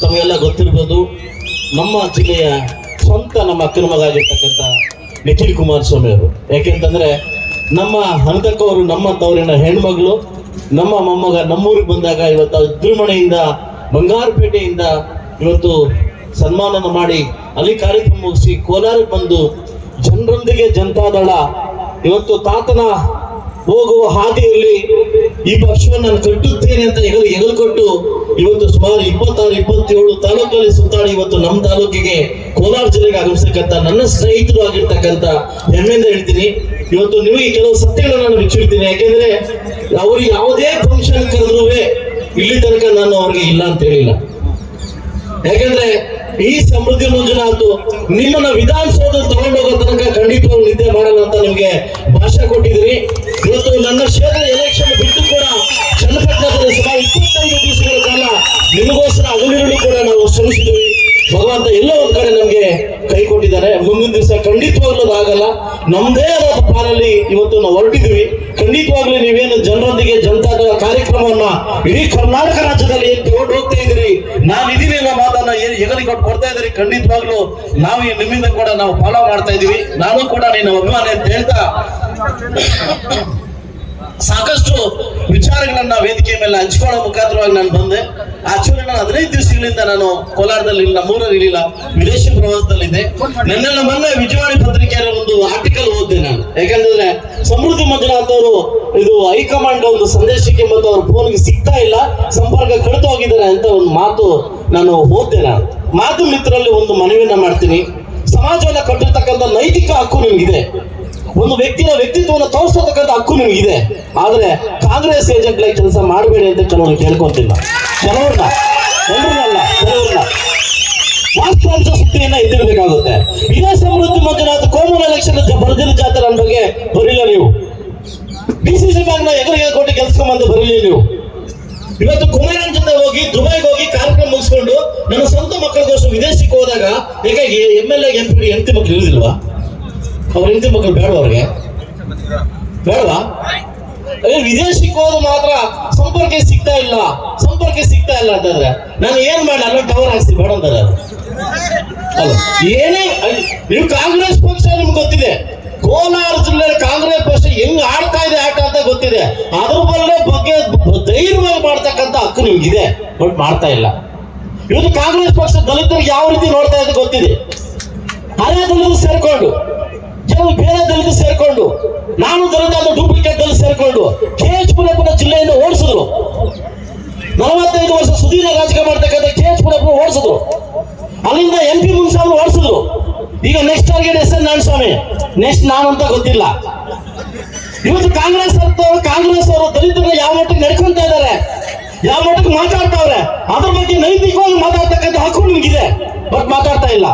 ತಮಗೆಲ್ಲ ಗೊತ್ತಿರ್ಬೋದು, ನಮ್ಮ ಜಿಲ್ಲೆಯ ಸ್ವಂತ ನಮ್ಮ ಅಕ್ಕನ ಮಗ ಆಗಿರ್ತಕ್ಕಂಥ ನಿಖಿಲ್ ಕುಮಾರಸ್ವಾಮಿ ಅವರು. ಯಾಕೆಂತಂದ್ರೆ ನಮ್ಮ ಹಂತಕ್ಕವರು ನಮ್ಮ ತವರಿನ ಹೆಣ್ಮಗಳು, ನಮ್ಮ ಮೊಮ್ಮಗ ನಮ್ಮೂರಿಗೆ ಬಂದಾಗ ಇವತ್ತು ವಿಜೃಂಭಣೆಯಿಂದ ಬಂಗಾರಪೇಟೆಯಿಂದ ಇವತ್ತು ಸನ್ಮಾನನ ಮಾಡಿ ಅಲ್ಲಿ ಕಾರ್ಯಕ್ರಮ ಮುಗಿಸಿ ಕೋಲಾರಕ್ಕೆ ಬಂದು ಜನರೊಂದಿಗೆ ಜನತಾದಳ, ಇವತ್ತು ತಾತನ ಹೋಗುವ ಹಾದಿಯಲ್ಲಿ ಈ ಪಕ್ಷವನ್ನು ನಾನು ಕಟ್ಟುತ್ತೇನೆ ಅಂತ ಹೆಗಲು ಹೆಗಲು ಕೊಟ್ಟು ಇವತ್ತು ಸುಮಾರು ಇಪ್ಪತ್ತಾರು, ಇಪ್ಪತ್ತೇಳು ತಾಲೂಕಲ್ಲಿ ಸುತ್ತಾಡಿ ಇವತ್ತು ನಮ್ಮ ತಾಲೂಕಿಗೆ ಕೋಲಾರ ಜಿಲ್ಲೆಗೆ ಆಗಮಿಸ್ತಕ್ಕಂಥ ನನ್ನ ಸ್ನೇಹಿತರು ಆಗಿರ್ತಕ್ಕಂಥ ಹೆಮ್ಮೆಯಿಂದ ಹೇಳ್ತೀನಿ. ಇವತ್ತು ನಿಮಗೆ ಕೆಲವು ಸತ್ಯಗಳನ್ನ ನಾನು ಬಿಚ್ಚಿಡ್ತೀನಿ. ಯಾಕೆಂದ್ರೆ ಅವರು ಯಾವುದೇ ಫಂಕ್ಷನ್ ಕರೆದ್ರೂ ಇಲ್ಲಿ ತನಕ ನಾನು ಅವ್ರಿಗೆ ಇಲ್ಲ ಅಂತ ಹೇಳಿಲ್ಲ. ಯಾಕಂದ್ರೆ ಈ ಸಮೃದ್ಧಿ ಮಂಜುನಾಥ್ ನಿಮ್ಮನ್ನ ವಿಧಾನಸೌಧ ತಗೊಂಡೋಗೋ ಕೈ ಕೊಟ್ಟಿದ್ದಾರೆ ಮುಂದಿನ ದಿವಸ ಖಂಡಿತವಾಗ್ಲೂ ಆಗಲ್ಲ ನಮ್ದೇ ಆದ ಪಾಲಲ್ಲಿ ಇವತ್ತು ನಾವು ಹೊರಟಿದ್ವಿ. ಖಂಡಿತವಾಗ್ಲೂ ನೀವೇನು ಜನರೊಂದಿಗೆ ಜನತಾದ ಕಾರ್ಯಕ್ರಮವನ್ನ ಇಡೀ ಕರ್ನಾಟಕ ರಾಜ್ಯದಲ್ಲಿ ಏನ್ ತಗೊಂಡು ಹೋಗ್ತಾ ಇದ್ರಿ ನಾನು ಇದೀನಿ ಅನ್ನೋ ಮಾತನ್ನ ಏನ್ ಹೆಗಲಿ ಕೊಟ್ಟು ಕೊಡ್ತಾ ಇದ್ರಿ ಖಂಡಿತವಾಗ್ಲೂ ನಾವು ನಿಮ್ಮಿಂದ ಕೂಡ ನಾವು ಫಾಲೋ ಮಾಡ್ತಾ ಇದೀವಿ ನಾನು ಕೂಡ ನಿನ್ನ ಅಭಿಮಾನಿ ಅಂತ ಹೇಳ್ತಾ ಸಾಕಷ್ಟು ವಿಚಾರಗಳನ್ನ ವೇದಿಕೆ ಮೇಲೆ ಹಂಚ್ಕೊಳ್ಳೋ ಮುಖಾಂತರವಾಗಿ ನಾನು ಬಂದೆ. ಆಕ್ಚುಲಿ ನಾನು ಹದಿನೈದು ದಿವಸಗಳಿಂದ ನಾನು ಕೋಲಾರದಲ್ಲಿ ಇಲ್ಲ ಮೂರಲ್ಲಿ ಇರಲಿಲ್ಲ ವಿದೇಶಿ ಪ್ರವಾಸದಲ್ಲಿದೆ ನನ್ನೆಲ್ಲ ಮೊನ್ನೆ ವಿಜಯವಾಣಿ ಪತ್ರಿಕೆಯಲ್ಲಿ ಒಂದು ಆರ್ಟಿಕಲ್ ಓದಿದೆ ನಾನು. ಯಾಕಂದ್ರೆ ಸಮೃದ್ಧಿ ಅಂತವರು ಇದು ಹೈಕಮಾಂಡ್ ಒಂದು ಸಂದೇಶಕ್ಕೆ ಮತ್ತು ಅವ್ರ ಫೋನ್ಗೆ ಸಿಗ್ತಾ ಇಲ್ಲ, ಸಂಪರ್ಕ ಕಡಿತು ಹೋಗಿದ್ದಾರೆ ಅಂತ ಒಂದು ಮಾತು ನಾನು ಓದ್ದೆ ನಾನು. ಮಾತು ಮಿತ್ರರಲ್ಲಿ ಒಂದು ಮನವಿಯನ್ನ ಮಾಡ್ತೀನಿ. ಸಮಾಜವನ್ನ ಕಟ್ಟಿರ್ತಕ್ಕಂಥ ನೈತಿಕ ಹಕ್ಕು ನಿಮ್ಗಿದೆ. ಒಂದು ವ್ಯಕ್ತಿಯ ವ್ಯಕ್ತಿತ್ವವನ್ನು ತೋರಿಸತಕ್ಕಂಥ ಹಕ್ಕು ನಿಮಗಿದೆ ಆದ್ರೆ ಕಾಂಗ್ರೆಸ್ ಏಜೆಂಟ್ ಕೆಲಸ ಮಾಡಬೇಡಿ ಅಂತ ಕೆಲವರು ಕೇಳ್ಕೊಂತಿಲ್ಲ. ಕೆಲವ್ರನ್ನ ಎಲ್ಲರನ್ನಲ್ಲ ಕೆಲವ್ರನ್ನ. ವಾಸ್ತವಾಂಶ ಸುದ್ದಿಯನ್ನ ಎತ್ತಿಡಬೇಕಾಗುತ್ತೆ. ಇದೇ ಸಮೃದ್ಧಿ ಮಂಜುನಾಥ್ ಕೋಮಲ ಎಲೆಕ್ಷನ್ ಬರ್ದಿನ ಜಾತ್ರೆ ನನ್ನ ಬಗ್ಗೆ ಬರಿಲ್ಲ ನೀವು. ಡಿ ಸಿ ಸಿ ಬ್ಯಾಂಕ್ನ ಎದುರಿಗೆ ಕೊಟ್ಟು ನೀವು. ಇವತ್ತು ಕುಮಾರನ್ ಜೊತೆ ಹೋಗಿ, ದುಬೈಗೆ ಹೋಗಿ ಕಾರ್ಯಕ್ರಮ ಮುಗಿಸ್ಕೊಂಡು ನನ್ನ ಸ್ವಂತ ಮಕ್ಕಳಿಗೋಸ್ಕರ ವಿದೇಶಕ್ಕೆ ಹೋದಾಗ ಹೇಗಾಗಿ ಎಂ ಎಲ್ ಎ ಪಿ ಹೆಂಡತಿ ಮಕ್ಕಳು ಇರುವುದಿಲ್ವಾ ಅವ್ರ ಹೆಂಡತಿ ಮಕ್ಕಳು ಬೇಡವಾ ಅವ್ರಿಗೆ? ಬೇಡವಾ? ವಿದೇಶಕ್ಕೆ ಹೋದ ಮಾತ್ರ ಸಂಪರ್ಕ ಸಿಗ್ತಾ ಇಲ್ಲ, ಸಂಪರ್ಕ ಸಿಗ್ತಾ ಇಲ್ಲ ಅಂತಂದ್ರೆ ನಾನು ಏನ್ ಮಾಡಿ ಅಲ್ಲ ಟವರ್ ಹಾಕ್ಸಿ ಬೇಡ ಅಂತಾರೆ ಏನೇ ನೀವು ಕಾಂಗ್ರೆಸ್ ಪಕ್ಷ ನಿಮ್ಗೆ ಗೊತ್ತಿದೆ. ಕೋಲಾರ ಜಿಲ್ಲೆ ಕಾಂಗ್ರೆಸ್ ಪಕ್ಷ ಹೆಂಗ್ ಆಡ್ತಾ ಇದೆ, ಆಟ ಅಂತ ಗೊತ್ತಿದೆ. ಅದ್ರ ಬಲ್ಲೇ ಬಗ್ಗೆ ಧೈರ್ಯವಾಗಿ ಮಾಡ್ತಕ್ಕಂಥ ಹಕ್ಕು ನಿಮ್ಗಿದೆ, ಬಟ್ ಮಾಡ್ತಾ ಇಲ್ಲ. ಇವತ್ತು ಕಾಂಗ್ರೆಸ್ ಪಕ್ಷ ದಲಿತರಿಗೆ ಯಾವ ರೀತಿ ನೋಡ್ತಾ ಇದೆ ಗೊತ್ತಿದೆ. ಅರೆ ದಲಿತರು ಸೇರ್ಕೊಂಡು ಕೆಲವು ಬೇರೆ ದಲಿತ ಸೇರ್ಕೊಂಡು, ನಾನು ದಲಿತ ಅದು ಡೂಪ್ಲಿಕೇಟ್ ದಲಿತ ಸೇರ್ಕೊಂಡು ಕೆ ಎಚ್ ಪುರಪ್ಪನ ಓಡಿಸಿದ್ರು. ನಲವತ್ತೈದು ವರ್ಷ ಸುದೀರ್ಘ ರಾಜಕೀಯ ಮಾಡ್ತಕ್ಕಂಥ ಕೆ ಎಚ್ ಓಡಿಸಿದ್ರು. ಅಲ್ಲಿಂದ ಎಂ ಪಿ ಮುನ್ಸಾಬ್ ಓಡಿಸಿದ್ರು. ಈಗ next target S N Narayanaswamy. Next ನಾನು ಅಂತ ಗೊತ್ತಿಲ್ಲ. ಇವತ್ತು ಕಾಂಗ್ರೆಸ್ ಅಂತ ಕಾಂಗ್ರೆಸ್ ಅವರು ದಲಿತರ ಯಾವ ಮಟ್ಟಕ್ಕೆ ನಡ್ಕೊಂತ ಇದ್ದಾರೆ, ಯಾವ ಮಟ್ಟಕ್ಕೆ ಮಾತಾಡ್ತಾವ್ರೆ, ಅದ್ರ ಬಗ್ಗೆ ನೈತಿಕವಾಗಿ ಮಾತಾಡ್ತಕ್ಕಂಥ ಹಕ್ಕು ನಿಮಗಿದೆ. ಬಟ್ ಮಾತಾಡ್ತಾ ಇಲ್ಲ.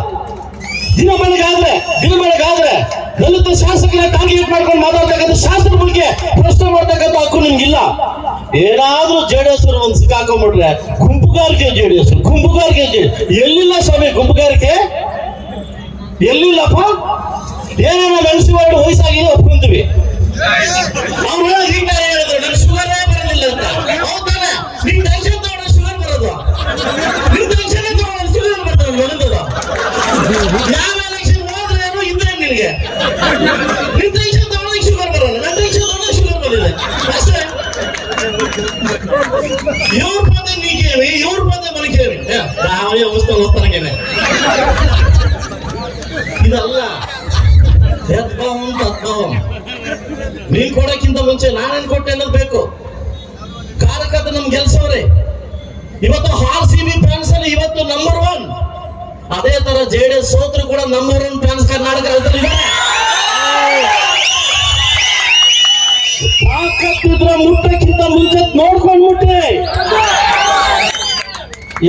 ದಿನ ಬೆಳಗಾದ್ರೆ ದಿನ ಬೆಳಗಾದ್ರೆ ದಲಿತ ಶಾಸಕರ ಟಾರ್ಗೆಟ್ ಮಾಡ್ಕೊಂಡು ಮಾತಾಡ್ತಕ್ಕಂಥ ಶಾಸಕರ ಬಗ್ಗೆ ಪ್ರಶ್ನೆ ಮಾಡ್ತಕ್ಕಂಥ ಹಕ್ಕು ನಿಮ್ಗಿಲ್ಲ. ಏನಾದ್ರೂ ಜೆಡಿಎಸ್ ಒಂದು ಸಿಕ್ಕಾಕೊಂಡ್ಬಿಟ್ರೆ ಗುಂಪುಗಾರಿಕೆ ಜೆಡಿಎಸ್ ಗುಂಪುಗಾರಿಕೆ ಎಲ್ಲಿಲ್ಲ ಸ್ವಾಮಿ ಗುಂಪುಗಾರಿಕೆ? ಎಲ್ಲಿಲ್ಲಪ್ಪ? ಏನೇನೋ ಮಾಡಿ ವಯಸ್ಸಾಗಿದೆ ನಿನಗೆ ನಿನ್ ಟೆನ್ಷನ್ ತಗೊಳಕ್ ಶುಗರ್ ಬರಲ್ಲ. ನನ್ನ ಟೆನ್ಷನ್ ತಗೊಳಕ್ ಶುಗರ್ ಬಂದಿದೆ ಅಷ್ಟೇ. ಇವ್ರ ಪದೇ ನೀಕೇವಿ ಇವ್ರ ಪದೇ ಕೇಳಿ. ನಾವೇ ಅವಸ್ಥೆ ಇದಲ್ಲ. ನೀನ್ ಕೊಡಕ್ಕಿಂತ ಮುಂಚೆ ನಾನೇನ್ ಕೊಟ್ಟೆ ಅನ್ನೋದು ಬೇಕು. ಕಾರಕದ ನಮ್ ಗೆಲ್ಸವ್ರೆ. ಇವತ್ತು ಹಾರ್ ಸಿ ಬಿ ಅಲ್ಲಿ ಇವತ್ತು ನಂಬರ್ ಒನ್ ಅದೇ ತರ ಜೆ ಡಿ ಎಸ್ ಸೋತ್ರು ಕೂಡ ನಮ್ಮೂರನ್ನು ಫ್ಯಾನ್ಸ್ ಕರ್ನಾಟಕ. ಮುಟ್ಟಕ್ಕಿಂತ ಮುಂಚೆ ನೋಡ್ಕೊಂಡ್ ಮುಟ್ಟೆ.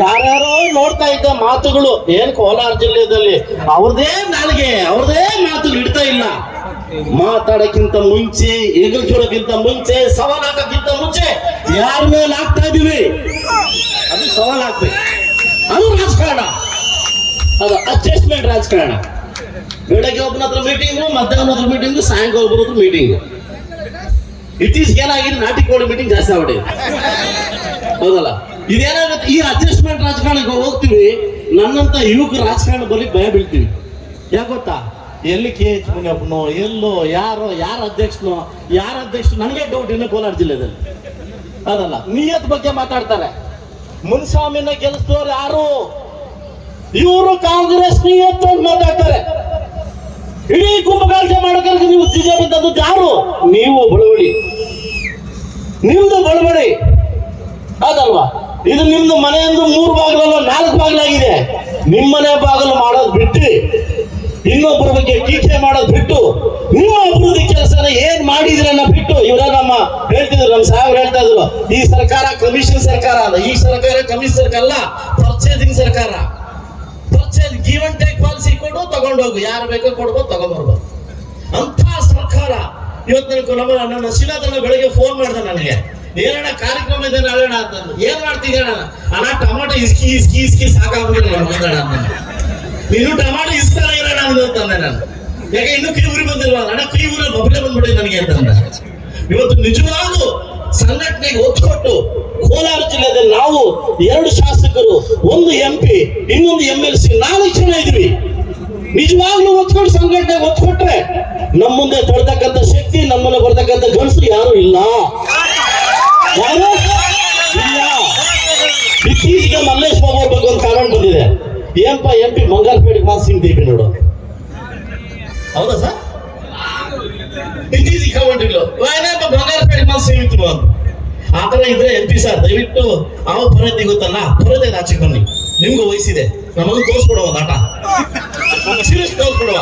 ಯಾರ್ಯಾರೋ ನೋಡ್ತಾ ಇದ್ದ ಮಾತುಗಳು ಏನ್ ಕೋಲಾರ ಜಿಲ್ಲೆಯಲ್ಲಿ ಅವ್ರದೇ ನಾಳಿಗೆ ಅವ್ರದೇ ಮಾತುಗಳು ಇಡ್ತಾ ಇಲ್ಲ. ಮಾತಾಡಕ್ಕಿಂತ ಮುಂಚೆ, ಈಗಲ್ ಚೋಡಕ್ಕಿಂತ ಮುಂಚೆ, ಸವಾಲ್ ಹಾಕಕ್ಕಿಂತ ಮುಂಚೆ ಯಾರ ಮೇಲೆ ಆಗ್ತಾ ಇದೀವಿ ಅದು ಸವಾಲ್ ಹಾಕ್ಬೇಕು ಅದು ರಾಜಕಾರಣ. ಅದು ಅಡ್ಜಸ್ಟ್ಮೆಂಟ್ ರಾಜಕಾರಣ. ಬೆಳಗ್ಗೆ ಒಬ್ಬನ ಹತ್ರ ಮೀಟಿಂಗ್ ಮಧ್ಯಾಹ್ನ ಹತ್ರ ಮೀಟಿಂಗ್ ಸಾಯಂಕಾಲ ಒಬ್ಬರ ಹತ್ರ ಮೀಟಿಂಗು ಇತ್ತೀಚೆಗೆ ಏನಾಗಿದೆ? ನಾಟಿ ಕೋಳಿ ಮೀಟಿಂಗ್ ಜಾಸ್ತಿ ಆಗ್ಬಿಟ್ಟಿದೆ. ಹೌದಲ್ಲ? ಇದೇನಾಗುತ್ತೆ? ಈ ಅಡ್ಜಸ್ಟ್ಮೆಂಟ್ ರಾಜಕಾರಣಕ್ಕೆ ಹೋಗ್ತೀವಿ, ನನ್ನಂತ ಯುವಕ ರಾಜಕಾರಣ ಬಲಿ ಭಯ ಬೀಳ್ತೀವಿ. ಯಾಕೆ ಗೊತ್ತಾ? ಎಲ್ಲಿ ಕೆ ಎಚ್ ಮುನಿಯಪ್ಪನೋ, ಎಲ್ಲೋ, ಯಾರೋ, ಯಾರ ಅಧ್ಯಕ್ಷನೋ, ಯಾರ ಅಧ್ಯಕ್ಷ ನನಗೆ ಡೌಟ್ ಇನ್ನು ಕೋಲಾರ ಜಿಲ್ಲೆದಲ್ಲಿ ಅದಲ್ಲ ನಿಯತ್ ಬಗ್ಗೆ ಮಾತಾಡ್ತಾರೆ. ಮುನ್ಸ್ವಾಮಿನ ಗೆಲ್ಲಿಸಿದವ್ರು ಯಾರು? ಇವರು ಕಾಂಗ್ರೆಸ್ ಅಂತ ಮಾತಾಡ್ತಾರೆ ಇಡೀ ಕುಂಭಕಾಲ್ಸ ಮಾಡೋಕೆ ನೀವು ಬಿಜೆಪಿ ಬಿದ್ದದ್ದು ಯಾರು? ನೀವು ಬಳುವಳಿ. ನಿಮ್ದು ಬಳುವಳಿ. ಅದಲ್ವಾ? ಇದು ನಿಮ್ದು ಮನೆಯಂದು ಮೂರು ಬಾಗಿಲಲ್ಲ ನಾಲ್ಕು ಬಾಗಿಲಾಗಿದೆ. ನಿಮ್ಮನೆ ಬಾಗಿಲು ಮಾಡೋದು ಬಿಟ್ಟು ಇನ್ನೊಬ್ಬರ ಬಗ್ಗೆ ಟೀಕೆ ಮಾಡೋದು ಬಿಟ್ಟು, ನಿಮ್ಮ ಅಭಿವೃದ್ಧಿ ಕೆಲಸ ಏನ್ ಮಾಡಿದ್ರನ್ನ ಬಿಟ್ಟು, ಇವರ ನಮ್ಮ ಹೇಳ್ತಿದ್ರು, ನಮ್ಮ ಸಾಹೇಬ್ರು ಹೇಳ್ತಾ ಇದ್ರು ಈ ಸರ್ಕಾರ ಕಮಿಷನ್ ಸರ್ಕಾರ ಅಲ್ಲ. ಈ ಸರ್ಕಾರ ಕಮಿಷನ್ ಸರ್ಕಾರ ಅಲ್ಲ, ಪರ್ಚೇಸಿಂಗ್ ಸರ್ಕಾರ. ಅಂಡ್ ಟೇಕ್ ಪಾಲಿಸಿ ಕೊಡು, ತಗೊಂಡೋಗು. ಯಾರು ಬೇಕೋ ಕೊಡ್ಬೋದು, ತಗೊಂಡ್ಬರ್ಬೋದು. ಅಂತ ಸರ್ಕಾರ ಇವತ್ತು ನನಗೆ ನಮ್ಮ ನನ್ನ ಶಿಲಾದನ್ನ ಬೆಳಗ್ಗೆ ಫೋನ್ ಮಾಡ್ದೆ ನನಗೆ. ಏನಣ್ಣ ಕಾರ್ಯಕ್ರಮ ಇದೆ ನಾಳೆಣ ಅಂತಂದು ಏನ್ ಮಾಡ್ತಿದ್ದೀಣ ಅಣ್ಣ? ಟೊಮಾಟೊ ಇಸ್ಕಿ ಇಸ್ಕಿ ಇಸ್ಕಿ ಸಾಕಾಗ್ಬಿಟ್ಟು ನಾನು ಮುಂದಣ ನೀನು ಟೊಮಾಟೊ ಇಸ್ತಾನೆ ಇರೋಣ ಅಂತಂದೆ ನಾನು. ಯಾಕೆ ಇನ್ನೂ ಕೈ ಊರಿ ಬಂದಿಲ್ವ? ಅಣ್ಣ ಕೈ ಊರಲ್ಲಿ ಬಬ್ಲೆ ಬಂದ್ಬಿಡಿ ನನಗೆ ಅಂತಂದ ಇವತ್ತು ನಿಜವಾಗ್ಲೂ ಸಂಘಟನೆಗೆ ಒತ್ತು ಕೊಟ್ಟು ಕೋಲಾರ ಜಿಲ್ಲೆಯಲ್ಲಿ ನಾವು ಎರಡು ಶಾಸಕರು, ಒಂದು ಎಂ ಪಿ ಇನ್ನೊಂದು ಎಂ ಎಲ್ ಸಿ ನಾಲ್ಕು ಜನ ಇದ್ವಿ ನಿಜವಾಗ್ಲೂ ಒತ್ಕೊಂಡು ಸಂಘಟನೆ ಒತ್ಕೊಟ್ರೆ ನಮ್ಮ ಮುಂದೆ ತೊಡ್ತಕ್ಕಂಥ ಶಕ್ತಿ ನಮ್ಮನ್ನ ಬರ್ತಕ್ಕಂಥ ಗಣಸು ಯಾರು ಇಲ್ಲ. ಇಲ್ಲ. ಇತ್ತೀಚೆಗೆ ಮಲ್ಲೇಶ್ ಬಾಬು ಬಗ್ಗೆ ಒಂದು ಕಾರಣ ಬಂದಿದೆ. ಏನಪ್ಪ ಎಂ ಪಿ ಮಂಗಲ್ಪೇಟೆ ಮಾತು ಸಿಂಗ್ ನೋಡು. ಹೌದಾ ಸರ್? ಇತ್ತೀಚೆಗೆ ಕಮೆಂಟ್ಗಳು ಏನಪ್ಪ ಮಾತು ಬಂದು ಆ ಥರ ಇದ್ರೆ ಎಂ ಪಿ ಸರ್ ದಯವಿಟ್ಟು ಅವ ಪರದೆ ಗೊತ್ತಲ್ಲ? ಪರದೆ ಆಚೆ ಬನ್ನಿ. ನಿಮ್ಗೂ ವಯಸ್ಸಿದೆ. ನಮಗೂ ತೋರಿಸ್ಬಿಡುವ ಆಟ ಸೀರಿಯಸ್ ತೋರಿಸ್ಕೊಡುವ